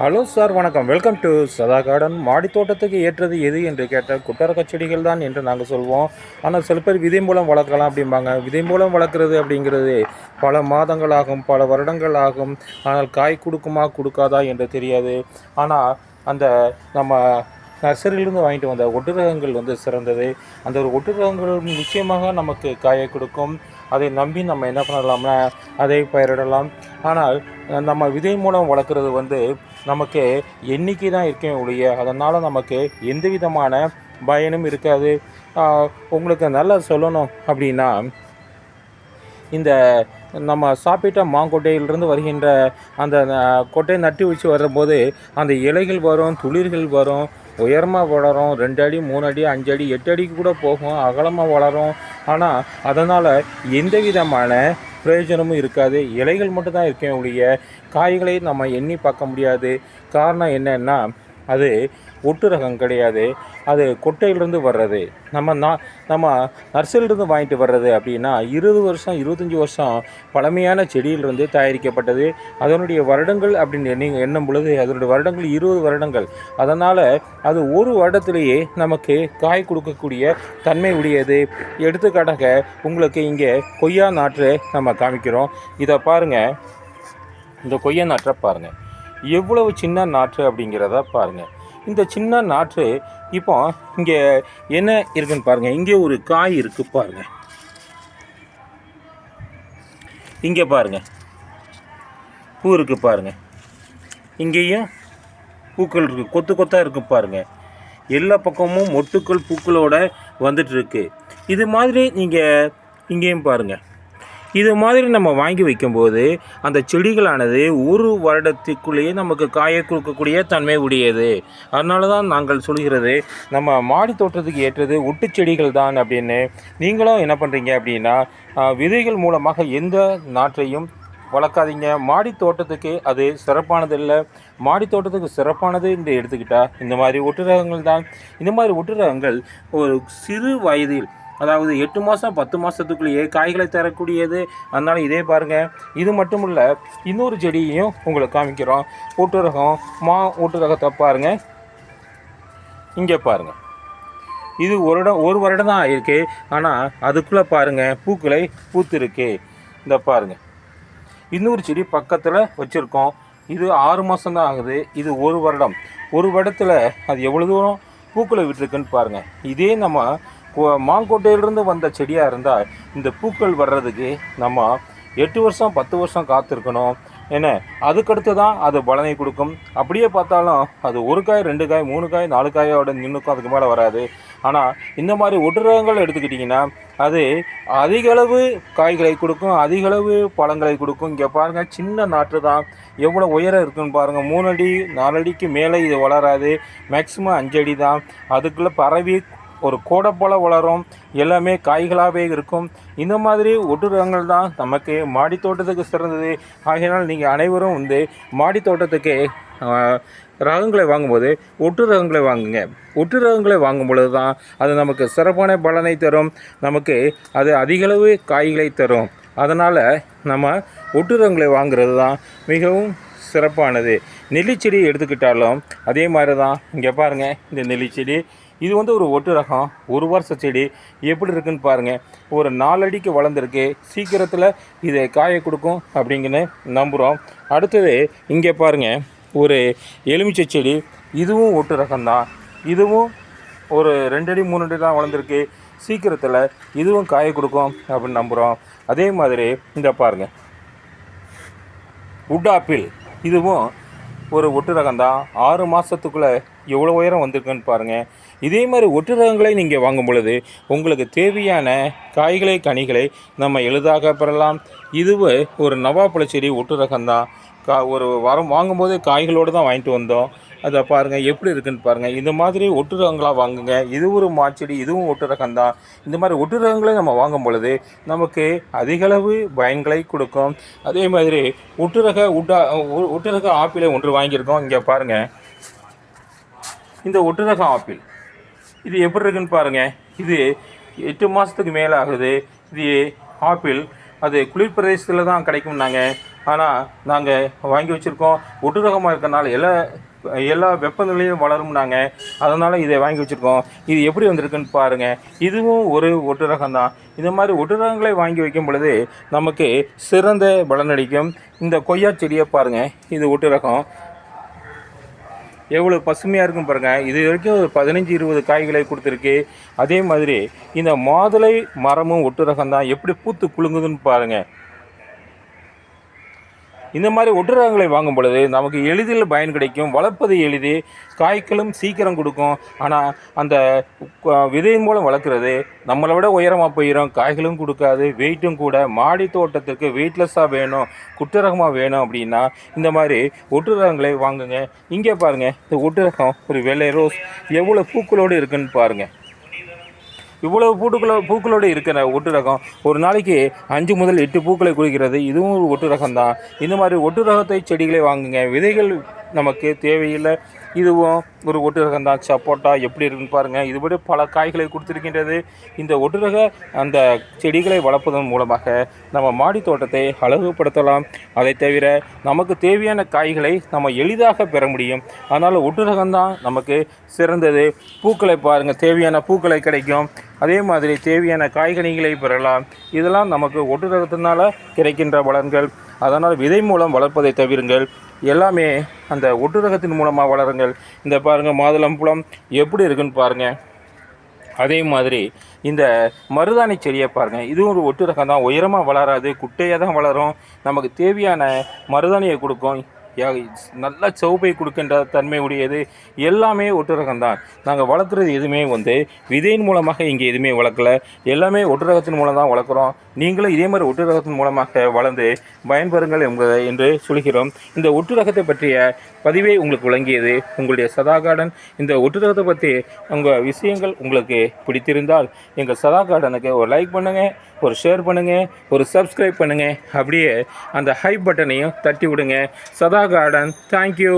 Hello sir வணக்கம். Welcome to Sadha garden மாடி தோட்டத்துக்கு ஏற்றது எது என்று கேட்டால் குட்டரக்க செடிகள் தான் என்று நாங்கள் சொல்வோம். ஆனால் சில பேர் விதை மூலம் வளர்க்கலாம் அப்படிம்பாங்க. விதை மூலம் வளர்க்குறது அப்படிங்கிறது பல மாதங்கள் ஆகும் பல வருடங்கள் ஆகும். ஆனால் காய் கொடுக்குமா கொடுக்காதா என்று தெரியாது. ஆனால் அந்த நம்ம நர்சரியிலிருந்து வாங்கிட்டு வந்த ஒட்டுரகங்கள் வந்து சிறந்தது. அந்த ஒரு ஒட்டுரகங்கள் நிச்சயமாக நமக்கு காயை கொடுக்கும். அதை நம்பி நம்ம என்ன பண்ணலாம்னா அதை பயிரிடலாம். ஆனால் நம்ம விதை மூலம் வளர்க்குறது வந்து நமக்கு எண்ணிக்கை தான் இருக்கே ஒழிய அதனால் நமக்கு எந்த விதமான பயனும் இருக்காது. உங்களுக்கு நல்லா சொல்லணும் அப்படின்னா இந்த நம்ம சாப்பிட்ட மாங்கொட்டையிலிருந்து வருகின்ற அந்த கொட்டையை நட்டு வச்சு வரும்போது அந்த இலைகள் வரும் துளிர்கள் வரும் உயரமாக வளரும் ரெண்டு அடி மூணு அடி அஞ்சு அடி எட்டு அடிக்கு கூட போகும் அகலமாக வளரும். ஆனால் அதனால் எந்த விதமான பிரயோஜனமும் இருக்காது. இலைகள் மட்டும்தான் இருக்கே ஒழிய காய்களை நம்ம எண்ணி பார்க்க முடியாது. காரணம் என்னென்னா அது ஒட்டு ரகம் கிடையாது. அது கொட்டையிலிருந்து வர்றது. நம்ம நான் நம்ம நர்சரியிலிருந்து வாங்கிட்டு வர்றது அப்படின்னா இருபது வருஷம் இருபத்தஞ்சி வருஷம் பழமையான செடியிலிருந்து தயாரிக்கப்பட்டது. அதனுடைய வருடங்கள் அப்படின்னு நீங்கள் எண்ணும் பொழுது அதனுடைய வருடங்கள் இருபது வருடங்கள். அதனால் அது ஒரு வருடத்திலேயே நமக்கு காய் கொடுக்கக்கூடிய தன்மை உடையது. எடுத்துக்காட்டாக உங்களுக்கு இங்கே கொய்யா நாற்று நம்ம காமிக்கிறோம். இதை பாருங்கள் இந்த கொய்யா நாற்றை பாருங்கள் எவ்வளவு சின்ன நாற்று அப்படிங்கிறத பாருங்கள் இந்த சின்ன நாற்று இப்போ இங்கே என்ன இருக்குன்னு பாருங்கள் இங்கே ஒரு காய் இருக்குது பாருங்கள் இங்கே பாருங்கள் பூ இருக்குது பாருங்கள் இங்கேயும் பூக்கள் இருக்குது கொத்து கொத்தாக இருக்குது பாருங்கள் எல்லா பக்கமும் மொட்டுக்கள் பூக்களோட வந்துட்டுருக்கு இது மாதிரி நீங்கள் இங்கேயும் பாருங்கள் இது மாதிரி நம்ம வாங்கி வைக்கும்போது அந்த செடிகளானது ஒரு வருடத்துக்குள்ளேயே நமக்கு காய கொடுக்கக்கூடிய தன்மை உடையது. அதனால தான் நாங்கள் சொல்கிறது நம்ம மாடி தோட்டத்துக்கு ஏற்றது ஒட்டு செடிகள் தான் அப்படின்னு. நீங்களும் என்ன பண்ணுறீங்க அப்படின்னா விதைகள் மூலமாக எந்த நாற்றையும் வளர்க்காதீங்க. மாடி தோட்டத்துக்கு அது சிறப்பானது இல்லை மாடி தோட்டத்துக்கு சிறப்பானது என்று எடுத்துக்கிட்டால் இந்த மாதிரி ஒட்டுரகங்கள் தான். இந்த மாதிரி ஒட்டுரகங்கள் ஒரு சிறு வயதில் அதாவது எட்டு மாதம் பத்து மாதத்துக்குள்ளேயே காய்களை தரக்கூடியது. அதனால் இதே பாருங்கள் இது மட்டும் இல்லை இன்னொரு செடியையும் உங்களுக்கு காமிக்கிறோம். ஒட்டுரகம் மா ஒட்டுரகத்தை பாருங்கள் இங்கே பாருங்கள் இது ஒரு இடம் ஒரு வருடம் தான் ஆயிருக்கு. ஆனால் அதுக்குள்ளே பாருங்கள் பூக்களை பூத்திருக்கு. இந்த பாருங்கள் இன்னொரு செடி பக்கத்தில் வச்சுருக்கோம். இது ஆறு மாதம் தான் ஆகுது. இது ஒரு வருடம். ஒரு வருடத்தில் அது எவ்வளோ தூரம் பூக்களை விட்டுருக்குன்னு பாருங்கள் இதே நம்ம மாங்கோட்டையிலிருந்து வந்த செடியாக இருந்தால் இந்த பூக்கள் வர்றதுக்கு நம்ம எட்டு வருஷம் பத்து வருஷம் காத்திருக்கணும். என்ன? அதுக்கடுத்து தான் அது பலனை கொடுக்கும். அப்படியே பார்த்தாலும் அது ஒரு காய் ரெண்டு காய் மூணு காய் நாலு காயோட நின்றுக்கும் அதுக்கு மேலே வராது. ஆனால் இந்த மாதிரி ஒட்டுரகங்கள் எடுத்துக்கிட்டிங்கன்னா அது அதிக அளவு காய்களை கொடுக்கும் அதிக அளவு பழங்களை கொடுக்கும். இங்கே பாருங்கள் சின்ன நாற்று தான் எவ்வளோ உயரம் இருக்குன்னு பாருங்கள் மூணு அடி நாலு அடிக்கு மேலே இது வளராது. மேக்ஸிமம் அஞ்சு அடி தான் அதுக்குள்ளே பரவி ஒரு கோடை போல் வளரும். எல்லாமே காய்களாகவே இருக்கும். இந்த மாதிரி ஒட்டுரகங்கள் தான் நமக்கு மாடி தோட்டத்துக்கு சிறந்தது. ஆகையினால் நீங்கள் அனைவரும் வந்து மாடி தோட்டத்துக்கு ரகங்களை வாங்கும்போது ஒட்டு ரகங்களை வாங்குங்க. ஒட்டு ரகங்களை வாங்கும் பொழுது தான் அது நமக்கு சிறப்பான பலனை தரும். நமக்கு அது அதிகளவு காய்களை தரும். அதனால் நம்ம ஒட்டு ரகங்களை வாங்குறது தான் மிகவும் சிறப்பானது. நெல்லிச்செடி எடுத்துக்கிட்டாலும் அதே மாதிரி தான். இங்கே பாருங்கள் இந்த நெல்லிச்செடி. இது வந்து ஒரு ஒட்டு ரகம் ஒரு வருஷ செடி எப்படி இருக்குன்னு பாருங்கள் ஒரு நாலடிக்கு வளர்ந்துருக்கு. சீக்கிரத்தில் இதை காய கொடுக்கும் அப்படிங்கன்னு நம்புகிறோம் அடுத்தது இங்கே பாருங்கள் ஒரு எலுமிச்சை செடி. இதுவும் ஒட்டு ரகம்தான். இதுவும் ஒரு ரெண்டு அடி மூணு அடி தான் வளர்ந்துருக்கு. சீக்கிரத்தில் இதுவும் காய கொடுக்கும் அப்படின்னு நம்புகிறோம் அதே மாதிரி இந்த பாருங்கள் உட் ஆப்பிள் இதுவும் ஒரு ஒட்டு ரகம் தான் ஆறு மாதத்துக்குள்ளே எவ்வளோ உயரம் வந்திருக்குன்னு பாருங்கள் இதே மாதிரி ஒட்டு ரகங்களை நீங்கள் வாங்கும் பொழுது உங்களுக்கு தேவையான காய்களை கனிகளை நம்ம எளிதாக பெறலாம். இதுவே ஒரு நவாப்பழ செடி ஒட்டு ரகம் தான் கா ஒரு வாரம் வாங்கும்போது காய்களோடு தான் வாங்கிட்டு வந்தோம். அதை பாருங்கள் எப்படி இருக்குன்னு பாருங்கள் இந்த மாதிரி ஒட்டு ரகங்களாக வாங்குங்க. இது ஒரு மாச்செடி இதுவும் ஒட்டு ரகம் தான். இந்த மாதிரி ஒட்டு ரகங்களை நம்ம வாங்கும் பொழுது நமக்கு அதிகளவு பயன்களை கொடுக்கும். அதே மாதிரி ஒட்டுரக உட்டா ஒ- ஒட்டுரக ஆப்பிளை ஒன்று வாங்கியிருக்கோம். இங்கே பாருங்கள் இந்த ஒட்டுரக ஆப்பிள் இது எப்படி இருக்குன்னு பாருங்கள் இது எட்டு மாதத்துக்கு மேலே ஆகுது. இது ஆப்பிள் அது குளிர் பிரதேசத்தில் தான் கிடைக்கும்னாங்க. ஆனால் நாங்கள் வாங்கி வச்சுருக்கோம். ஒட்டு ரகமாக இருக்கறனால எல்லா எல்லா வெப்பநிலையும் வளரும்னாங்க அதனால் இதை வாங்கி வச்சுருக்கோம். இது எப்படி வந்திருக்குன்னு பாருங்கள் இதுவும் ஒரு ஒட்டு தான் இந்த மாதிரி ஒட்டுரகங்களை வாங்கி வைக்கும் பொழுது நமக்கு சிறந்த பலனடிக்கும் இந்த கொய்யா செடியை பாருங்கள் இது ஒட்டு ரகம் எவ்வளோ பசுமையாக இருக்கும் பாருங்கள் இது வரைக்கும் ஒரு பதினஞ்சு இருபது காய்களை கொடுத்துருக்கு. அதே மாதிரி இந்த மாதுளை மரமும் ஒட்டு ரகம் தான் எப்படி பூத்து குலுங்குதுன்னு பாருங்கள் இந்த மாதிரி ஒட்டுரகங்களை வாங்கும் பொழுது நமக்கு எளிதில் பயன் கிடைக்கும். வளர்ப்பது எளிது. காய்களும் சீக்கிரம் கொடுக்கும். ஆனால் அந்த விதையின் மூலம் வளர்க்குறது நம்மளை விட உயரமாக போயிடும் காய்களும் கொடுக்காது. வெயிட்டும் கூட. மாடி தோட்டத்திற்கு வெயிட்லெஸ்ஸாக வேணும். குட்டரகமாக வேணும் அப்படின்னா இந்த மாதிரி ஒட்டுரகங்களை வாங்குங்க. இங்கே பாருங்கள் இந்த ஒட்டுரகம் ஒரு வெள்ளை ரோஸ் எவ்வளோ பூக்களோடு இருக்குன்னு பாருங்கள் இவ்வளவு பூட்டுக்களோ பூக்களோடு இருக்கிற ஒட்டு ரகம் ஒரு நாளைக்கு அஞ்சு முதல் எட்டு பூக்களை குடிக்கிறது இதுவும் ஒரு ஒட்டு ரகம் தான் இந்த மாதிரி ஒட்டு ரகத்தை செடிகளை வாங்குங்க. விதைகள் நமக்கு தேவையில்லை. இதுவும் ஒரு ஒட்டு ரகம் தான் சப்போட்டா எப்படி இருக்குன்னு பாருங்கள் இதுபடி பல காய்களை கொடுத்துருக்கின்றது. இந்த ஒட்டுரக அந்த செடிகளை வளர்ப்பதன் மூலமாக நம்ம மாடி தோட்டத்தை அழகுபடுத்தலாம். அதை தவிர நமக்கு தேவையான காய்களை நம்ம எளிதாக பெற முடியும். அதனால் ஒட்டுரகம் தான் நமக்கு சிறந்தது. பூக்களை பாருங்கள் தேவையான பூக்களை கிடைக்கும். அதே மாதிரி தேவையான காய்கனிகளை பெறலாம். இதெல்லாம் நமக்கு ஒட்டுரகத்தினால கிடைக்கின்ற பலன்கள் அதனால் விதை மூலம் வளர்ப்பதை தவிருங்கள். எல்லாமே அந்த ஒட்டுரகத்தின் மூலமாக வளருங்கள். இந்த பாருங்கள் மாதுளம்பழம் எப்படி இருக்குன்னு பாருங்கள் அதே மாதிரி இந்த மருதாணி செடியை பாருங்கள் இதுவும் ஒரு ஒட்டு ரகம் தான். உயரமாக வளராது குட்டையாக தான் வளரும். நமக்கு தேவையான மருதாணியை கொடுக்கும். யா- நல்ல சௌப்பை கொடுக்கின்ற தன்மை உடையது. எல்லாமே ஒட்டுரகம் தான். நாங்கள் வளர்க்குறது எதுவுமே வந்து விதையின் மூலமாக இங்கே எதுவுமே வளர்க்கல. எல்லாமே ஒட்டுரகத்தின் மூலம் தான் வளர்க்குறோம். நீங்களும் இதே மாதிரி ஒட்டு ரகத்தின் மூலமாக வளர்ந்து பயன்பெறுங்கள் என்பதை என்று சொல்கிறோம். இந்த ஒட்டு ரகத்தை பற்றிய பதிவை உங்களுக்கு வழங்கியது உங்களுடைய சதா கார்டன் இந்த ஒட்டு ரகத்தை பற்றி உங்கள் விஷயங்கள் உங்களுக்கு பிடித்திருந்தால் எங்கள் சதா கார்டனுக்கு ஒரு லைக் பண்ணுங்கள் ஒரு ஷேர் பண்ணுங்கள் ஒரு சப்ஸ்கிரைப் பண்ணுங்கள் அப்படியே அந்த ஹை பட்டனையும் தட்டி விடுங்க. சதா கார்டன் தேங்க்யூ